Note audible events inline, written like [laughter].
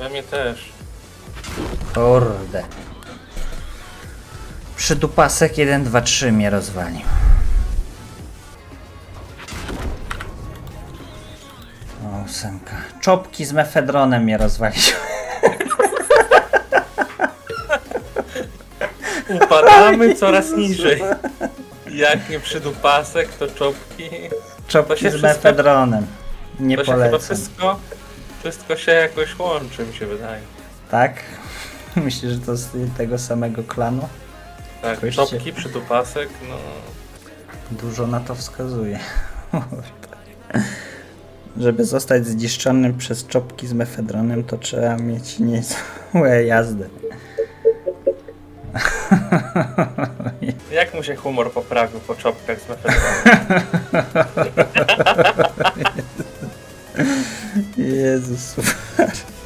Ja mnie też. Kurde. Przydupasek 1, 2, 3 mnie rozwalił. O, ósemka. Czopki z mefedronem mnie rozwalił. Upadamy [laughs] coraz niżej. Jak nie przydupasek, to czopki. Czopki się z wszystko- mefedronem. Nie To się chyba polecam. wszystko, wszystko się jakoś łączy, mi się wydaje. Tak? [laughs] Myślisz, że to z tego samego klanu? Tak, Jakoś czopki, przydupasek, no... Dużo na to wskazuje. [laughs] Żeby zostać zniszczonym przez czopki z mefedronem, to trzeba mieć niezłe jazdy. [laughs] Jak mu się humor poprawił po czopkach z mefedronem? Jesus. [laughs]